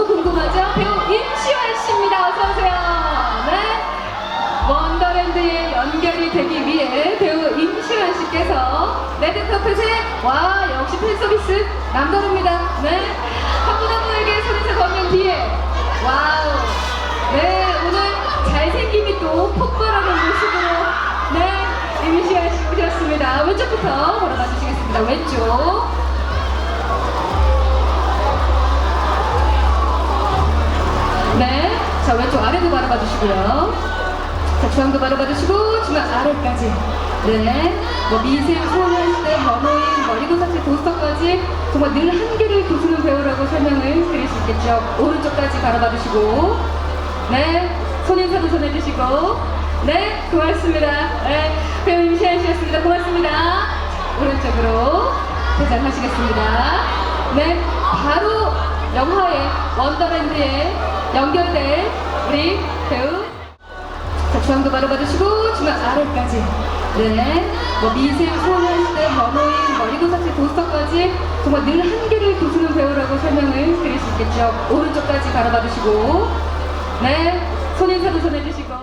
너무 궁금하죠? 배우 임시완 씨입니다. 어서오세요. 네. 원더랜드에 연결이 되기 위해 배우 임시완 씨께서 레드카펫에 와, 역시 팬 서비스 남다릅니다. 네. 한 분 한 분에게 손에서 건넨 뒤에 와우. 네. 오늘 잘생김이 또 폭발하는 모습으로 네. 임시완 씨 오셨습니다. 왼쪽부터 걸어가 주시겠습니다. 왼쪽. 자, 왼쪽 아래도 바라봐 주시고요. 자, 중앙도 바라봐 주시고, 중앙 아래까지. 네. 뭐, 미생, 소년시대, 번호인, 머리고사체, 도스터까지 정말 늘 한계를 부수는 배우라고 설명을 드릴 수 있겠죠. 오른쪽까지 바라봐 주시고, 네. 손인사도 전해주시고, 네. 고맙습니다. 네. 배우 임시한 씨였습니다. 고맙습니다. 오른쪽으로 대장하시겠습니다. 네. 바로 영화의 원더랜드에 연결될 우리 배우. 자, 중앙도 바로 봐주시고 중앙 아래까지. 네, 뭐 미생, 소년시대, 번호인, 머리고사체, 도스터까지 정말 늘 한계를 부수는 배우라고 설명을 드릴 수 있겠죠. 오른쪽까지 바로 봐주시고. 네, 손인사도 전해주시고